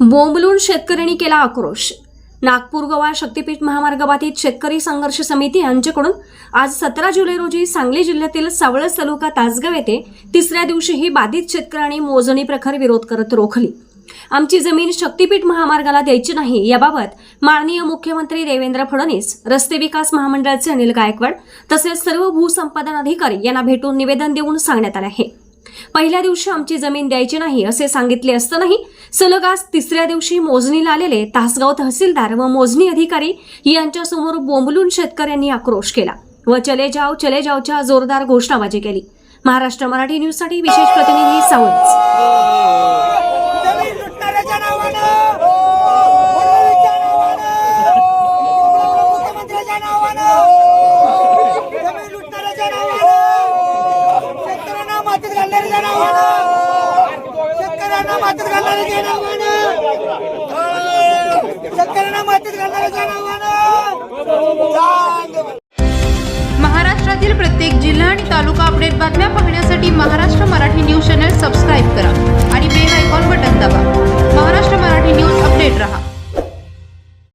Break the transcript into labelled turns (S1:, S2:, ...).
S1: बोंबलून शेतकऱ्यांनी केला आक्रोश. नागपूर गोवा शक्तीपीठ महामार्ग बाधित शेतकरी संघर्ष समिती यांच्याकडून आज सतरा जुलै रोजी सांगली जिल्ह्यातील सावळस तालुका तासगाव येथे तिसऱ्या दिवशीही बाधित शेतकऱ्यांनी मोजणी प्रखर विरोध करत रोखली. आमची जमीन शक्तीपीठ महामार्गाला द्यायची नाही याबाबत माननीय मुख्यमंत्री देवेंद्र फडणवीस रस्ते विकास महामंडळाचे अनिल गायकवाड तसेच सर्व भूसंपादन अधिकारी यांना भेटून निवेदन देऊन सांगण्यात आले आहे. पहिल्या दिवशी आमची जमीन द्यायची नाही असे सांगितले असतानाही सलग आज तिसऱ्या दिवशी मोजणीला आलेले तासगाव तहसीलदार व मोजणी अधिकारी यांच्यासमोर बोंबलून शेतकऱ्यांनी आक्रोश केला व चले जाव चले जावच्या जोरदार घोषणाबाजी केली महाराष्ट्र मराठी न्यूजसाठी विशेष प्रतिनिधी सावंत
S2: Oh! मातीत घालणारी जनावर. शेतकऱ्यांना मातीत घालणाऱ्याच्या जनावर. शेतकऱ्यांना मातीत घालणाऱ्याच्या जनावर.
S3: महाराष्ट्रातील प्रत्येक जिल्हा आणि तालुका अपडेट बातम्या पाहण्यासाठी Maharashtra Marathi news channel subscribe करा आणि